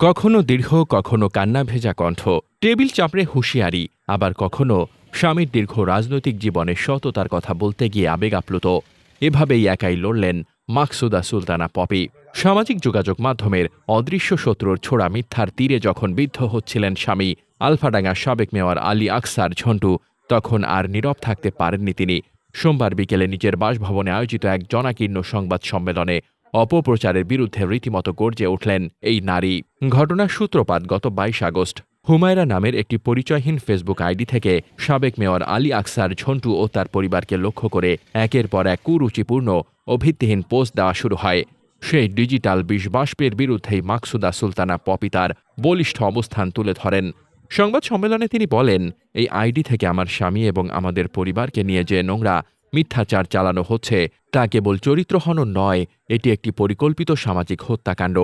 কখনো দীর্ঘ, কখনো কান্না ভেজা কণ্ঠ, টেবিল চাপড়ে হুঁশিয়ারি, আবার কখনো স্বামীর দীর্ঘ রাজনৈতিক জীবনের সততার কথা বলতে গিয়ে আবেগ আপ্লুত। এভাবেই একাই লড়লেন মাকসুদা সুলতানা পপি। সামাজিক যোগাযোগ মাধ্যমের অদৃশ্য শত্রুর ছোড়া মিথ্যার তীরে যখন বিদ্ধ হচ্ছিলেন স্বামী আলফাডাঙ্গার সাবেক মেয়র আলী আকসার ঝন্টু, তখন আর নীরব থাকতে পারেননি তিনি। সোমবার বিকেলে নিজের বাসভবনে আয়োজিত এক জনাকীর্ণ সংবাদ সম্মেলনে অপপ্রচারের বিরুদ্ধে রীতিমতো গর্জে উঠলেন এই নারী। ঘটনার সূত্রপাত গত বাইশ আগস্ট। হুমায়রা নামের একটি পরিচয়হীন ফেসবুক আইডি থেকে সাবেক মেয়র আলী আকসার, ঝন্টু ও তার পরিবারকে লক্ষ্য করে একের পর এক কুরুচিপূর্ণ ও ভিত্তিহীন পোস্ট দেওয়া শুরু হয়। সেই ডিজিটাল বিষবাষ্পের বিরুদ্ধেই মাকসুদা সুলতানা পপি তার বলিষ্ঠ অবস্থান তুলে ধরেন। সংবাদ সম্মেলনে তিনি বলেন, এই আইডি থেকে আমার স্বামী এবং আমাদের পরিবারকে নিয়ে যে নোংরা মিথ্যাচার চালানো হচ্ছে। তা কেবল চরিত্রহনন নয়, এটি একটি পরিকল্পিত সামাজিক হত্যাকাণ্ড।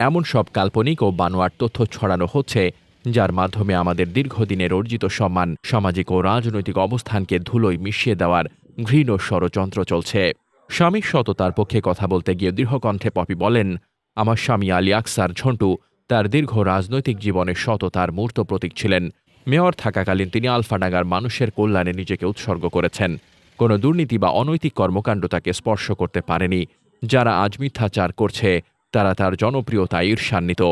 এমন সব কাল্পনিক ও বানোয়ার তথ্য ছড়ানো হচ্ছে, যার মাধ্যমে আমাদের দীর্ঘদিনের অর্জিত সম্মান, সামাজিক ও রাজনৈতিক অবস্থানকে ধুলোয় মিশিয়ে দেওয়ার ঘৃণ ষড়যন্ত্র চলছে। স্বামীর সততার পক্ষে কথা বলতে গিয়ে দৃঢ়কণ্ঠে পপি বলেন, আমার স্বামী আলী আকসার ঝন্টু তার দীর্ঘ রাজনৈতিক জীবনে সততার মূর্ত প্রতীক ছিলেন। মেয়র থাকাকালীন তিনি আলফাডাঙ্গার মানুষের কল্যাণে নিজেকে উৎসর্গ করেছেন। কোনো দুর্নীতি বা অনৈতিক কর্মকাণ্ড তাকে স্পর্শ করতে পারেনি। যারা আজ মিথ্যাচার করছে, তারা তার জনপ্রিয়তা ঈর্ষান্বিত।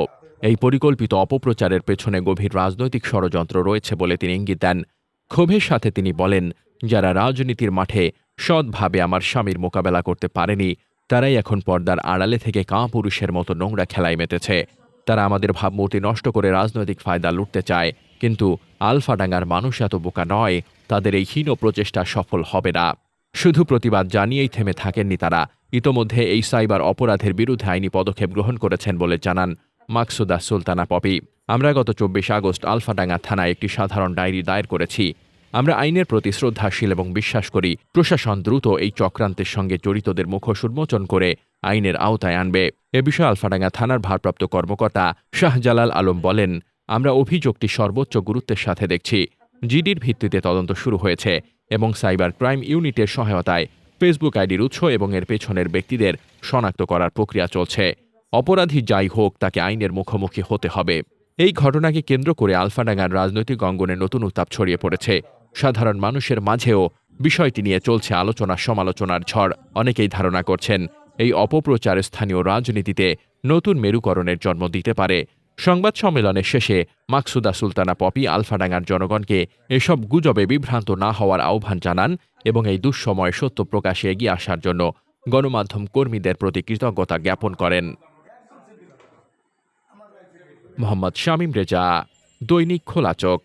এই পরিকল্পিত অপপ্রচারের পেছনে গভীর রাজনৈতিক ষড়যন্ত্র রয়েছে বলে তিনি ইঙ্গিত দেন। ক্ষোভের সাথে তিনি বলেন, যারা রাজনীতির মাঠে সৎভাবে আমার স্বামীর মোকাবেলা করতে পারেনি, তারাই এখন পর্দার আড়ালে থেকে কাঁ পুরুষের মতো নোংরা খেলায় মেতেছে। তারা আমাদের ভাবমূর্তি নষ্ট করে রাজনৈতিক ফায়দা লুটতে চায়। কিন্তু আলফাডাঙ্গার মানুষ এত বোকা নয়, তাদের এই হীন প্রচেষ্টা সফল হবে না। শুধু প্রতিবাদ জানিয়েই থেমে থাকেননি তারা। ইতোমধ্যে এই সাইবার অপরাধের বিরুদ্ধে আইনি পদক্ষেপ গ্রহণ করেছেন বলে জানান মাকসুদা সুলতানা পপি। আমরা গত চব্বিশ আগস্ট আলফাডাঙ্গা থানায় একটি সাধারণ ডায়েরি দায়ের করেছি। আমরা আইনের প্রতি শ্রদ্ধাশীল এবং বিশ্বাস করি, প্রশাসন দ্রুত এই চক্রান্তের সঙ্গে জড়িতদের মুখোশ উন্মোচন করে আইনের আওতায় আনবে। এ বিষয়ে আলফাডাঙ্গা থানার ভারপ্রাপ্ত কর্মকর্তা শাহজালাল আলম বলেন আমরা অভিযোগটি সর্বোচ্চ গুরুত্বের সাথে দেখছি। জিডির ভিত্তিতে তদন্ত শুরু হয়েছে এবং সাইবার ক্রাইম ইউনিটের সহায়তায় ফেসবুক আইডির উৎস এবং এর পেছনের ব্যক্তিদের শনাক্ত করার প্রক্রিয়া চলছে। অপরাধী যাই হোক, তাকে আইনের মুখোমুখি হতে হবে। এই ঘটনাকে কেন্দ্র করে আলফাডাঙ্গার রাজনৈতিক অঙ্গনে নতুন উত্তাপ ছড়িয়ে পড়েছে। সাধারণ মানুষের মাঝেও বিষয়টি নিয়ে চলছে আলোচনা সমালোচনার ঝড়। অনেকেই ধারণা করছেন, এই অপপ্রচার স্থানীয় রাজনীতিতে নতুন মেরুকরণের জন্ম দিতে পারে। সংবাদ সম্মেলনের শেষে মাকসুদা সুলতানা পপি আলফাডাঙ্গার জনগণকে এসব গুজবে বিভ্রান্ত না হওয়ার আহ্বান জানান এবং এই দুঃসময় সত্য প্রকাশে এগিয়ে আসার জন্য গণমাধ্যম কর্মীদের প্রতি কৃতজ্ঞতা জ্ঞাপন করেন। মোহাম্মদ শামীম রেজা, দৈনিক খোলাচক